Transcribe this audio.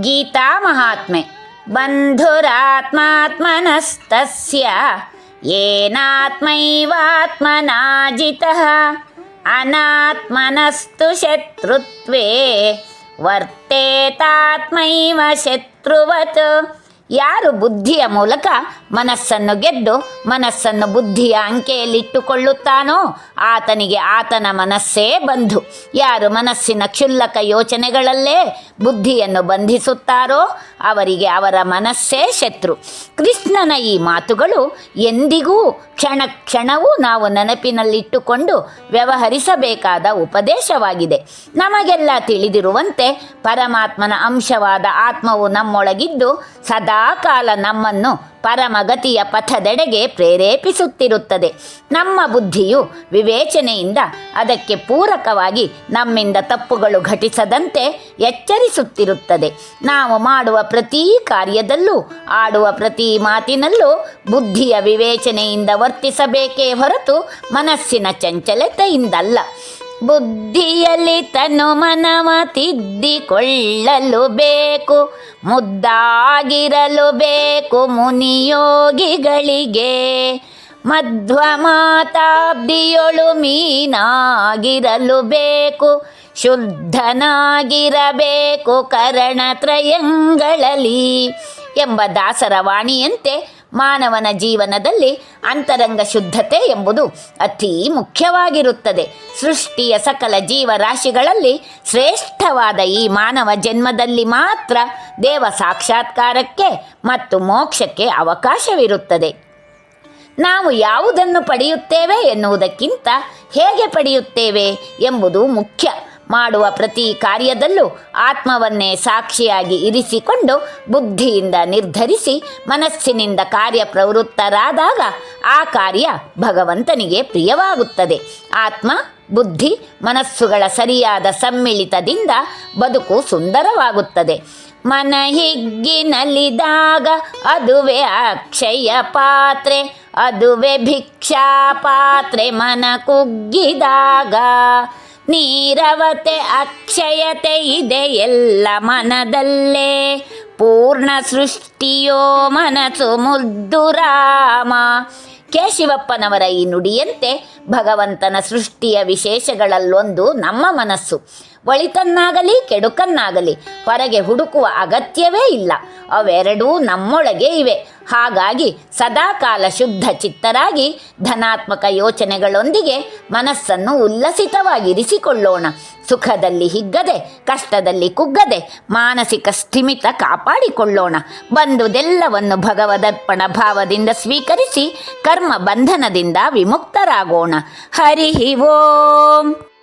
ಗೀತಾ ಮಹಾತ್ಮೆ. ಬಂಧುರಾತ್ಮಾತ್ಮನಸ್ತಸ್ಯ. ಏನಾತ್ಮೈವಾತ್ಮನಾ ಅನಾತ್ಮನಸ್ತು ಶತ್ರುತ್ವೇ. ವರ್ತೇತಾತ್ಮೈವ ಶತ್ರುವತ್. ಯಾರು ಬುದ್ಧಿಯ ಮೂಲಕ ಮನಸ್ಸನ್ನು ಗೆದ್ದು, ಮನಸ್ಸನ್ನು ಬುದ್ಧಿಯ ಅಂಕೆಯಲ್ಲಿಟ್ಟುಕೊಳ್ಳುತ್ತಾನೋ ಆತನಿಗೆ ಆತನ ಮನಸ್ಸೇ ಬಂಧು. ಯಾರು ಮನಸ್ಸಿನ ಕ್ಷುಲ್ಲಕ ಯೋಚನೆಗಳಲ್ಲೇ ಬುದ್ಧಿಯನ್ನು ಬಂಧಿಸುತ್ತಾರೋ ಅವರಿಗೆ ಅವರ ಮನಸ್ಸೇ ಶತ್ರು. ಕೃಷ್ಣನ ಈ ಮಾತುಗಳು ಎಂದಿಗೂ ಕ್ಷಣ ಕ್ಷಣವೂ ನಾವು ನೆನಪಿನಲ್ಲಿಟ್ಟುಕೊಂಡು ವ್ಯವಹರಿಸಬೇಕಾದ ಉಪದೇಶವಾಗಿದೆ. ನಮಗೆಲ್ಲ ತಿಳಿದಿರುವಂತೆ ಪರಮಾತ್ಮನ ಅಂಶವಾದ ಆತ್ಮವು ನಮ್ಮೊಳಗಿದ್ದು ಸದಾಕಾಲ ನಮ್ಮನ್ನು ಪರಮಗತಿಯ ಪಥದೆಡೆಗೆ ಪ್ರೇರೇಪಿಸುತ್ತಿರುತ್ತದೆ. ನಮ್ಮ ಬುದ್ಧಿಯು ವಿವೇಚನೆಯಿಂದ ಅದಕ್ಕೆ ಪೂರಕವಾಗಿ ನಮ್ಮಿಂದ ತಪ್ಪುಗಳು ಘಟಿಸದಂತೆ ಎಚ್ಚರಿಸುತ್ತಿರುತ್ತದೆ. ನಾವು ಮಾಡುವ ಪ್ರತಿ ಕಾರ್ಯದಲ್ಲೂ, ಆಡುವ ಪ್ರತಿ ಮಾತಿನಲ್ಲೂ ಬುದ್ಧಿಯ ವಿವೇಚನೆಯಿಂದ ವರ್ತಿಸಬೇಕೇ ಹೊರತು ಮನಸ್ಸಿನ ಚಂಚಲತೆಯಿಂದಲ್ಲ. ಬುದ್ಧಿಯಲ್ಲಿ ತನು ಮನವ ತಿದ್ದಿಕೊಳ್ಳಲು ಬೇಕು, ಮುದ್ದಾಗಿರಲು ಬೇಕು ಮುನಿಯೋಗಿಗಳಿಗೆ. ಮಧ್ವ ಮಾತಾಬ್ದಿಯೊಳು ಮೀನಾಗಿರಲು ಬೇಕು, ಶುದ್ಧನಾಗಿರಬೇಕು ಕರಣತ್ರಯಂಗಳಲ್ಲಿ ಎಂಬ ದಾಸರ ವಾಣಿಯಂತೆ ಮಾನವನ ಜೀವನದಲ್ಲಿ ಅಂತರಂಗ ಶುದ್ಧತೆ ಎಂಬುದು ಅತಿ ಮುಖ್ಯವಾಗಿರುತ್ತದೆ. ಸೃಷ್ಟಿಯ ಸಕಲ ಜೀವರಾಶಿಗಳಲ್ಲಿ ಶ್ರೇಷ್ಠವಾದ ಈ ಮಾನವ ಜನ್ಮದಲ್ಲಿ ಮಾತ್ರ ದೇವ ಸಾಕ್ಷಾತ್ಕಾರಕ್ಕೆ ಮತ್ತು ಮೋಕ್ಷಕ್ಕೆ ಅವಕಾಶವಿರುತ್ತದೆ. ನಾವು ಯಾವುದನ್ನು ಪಡೆಯುತ್ತೇವೆ ಎನ್ನುವುದಕ್ಕಿಂತ ಹೇಗೆ ಪಡೆಯುತ್ತೇವೆ ಎಂಬುದು ಮುಖ್ಯ. ಮಾಡುವ ಪ್ರತಿ ಕಾರ್ಯದಲ್ಲೂ ಆತ್ಮವನ್ನೇ ಸಾಕ್ಷಿಯಾಗಿ ಇರಿಸಿಕೊಂಡು ಬುದ್ಧಿಯಿಂದ ನಿರ್ಧರಿಸಿ ಮನಸ್ಸಿನಿಂದ ಕಾರ್ಯ ಪ್ರವೃತ್ತರಾದಾಗ ಆ ಕಾರ್ಯ ಭಗವಂತನಿಗೆ ಪ್ರಿಯವಾಗುತ್ತದೆ. ಆತ್ಮ, ಬುದ್ಧಿ, ಮನಸ್ಸುಗಳ ಸರಿಯಾದ ಸಮ್ಮಿಳಿತದಿಂದ ಬದುಕು ಸುಂದರವಾಗುತ್ತದೆ. ಮನ ಹಿಗ್ಗಿನಲ್ಲಿದಾಗ ಅದುವೆ ಅಕ್ಷಯ ಪಾತ್ರೆ, ಅದುವೆ ಭಿಕ್ಷಾ ಪಾತ್ರೆ ಮನ ಕುಗ್ಗಿದಾಗ ನೀರವತೆ ಅಕ್ಷಯತೆ ಇದೆ ಎಲ್ಲ ಮನದಲ್ಲೇ. ಪೂರ್ಣ ಸೃಷ್ಟಿಯೋ ಮನಸ್ಸು ಮುದ್ದು ರಾಮ. ಕೇಶಿವಪ್ಪನವರ ಈ ನುಡಿಯಂತೆ ಭಗವಂತನ ಸೃಷ್ಟಿಯ ವಿಶೇಷಗಳಲ್ಲೊಂದು ನಮ್ಮ ಮನಸ್ಸು. ಒಳಿತನ್ನಾಗಲಿ ಕೆಡುಕನ್ನಾಗಲಿ ಹೊರಗೆ ಹುಡುಕುವ ಅಗತ್ಯವೇ ಇಲ್ಲ. ಅವೆರಡೂ ನಮ್ಮೊಳಗೆ ಇವೆ. ಹಾಗಾಗಿ ಸದಾಕಾಲ ಶುದ್ಧ ಚಿತ್ತರಾಗಿ ಧನಾತ್ಮಕ ಯೋಚನೆಗಳೊಂದಿಗೆ ಮನಸ್ಸನ್ನು ಉಲ್ಲಸಿತವಾಗಿರಿಸಿಕೊಳ್ಳೋಣ. ಸುಖದಲ್ಲಿ ಹಿಗ್ಗದೆ, ಕಷ್ಟದಲ್ಲಿ ಕುಗ್ಗದೆ, ಮಾನಸಿಕ ಸ್ಥಿಮಿತ ಕಾಪಾಡಿಕೊಳ್ಳೋಣ. ಬಂದುದೆಲ್ಲವನ್ನು ಭಗವದರ್ಪಣ ಭಾವದಿಂದ ಸ್ವೀಕರಿಸಿ ಕರ್ಮ ಬಂಧನದಿಂದ ವಿಮುಕ್ತರಾಗೋಣ. ಹರಿ ಓಂ.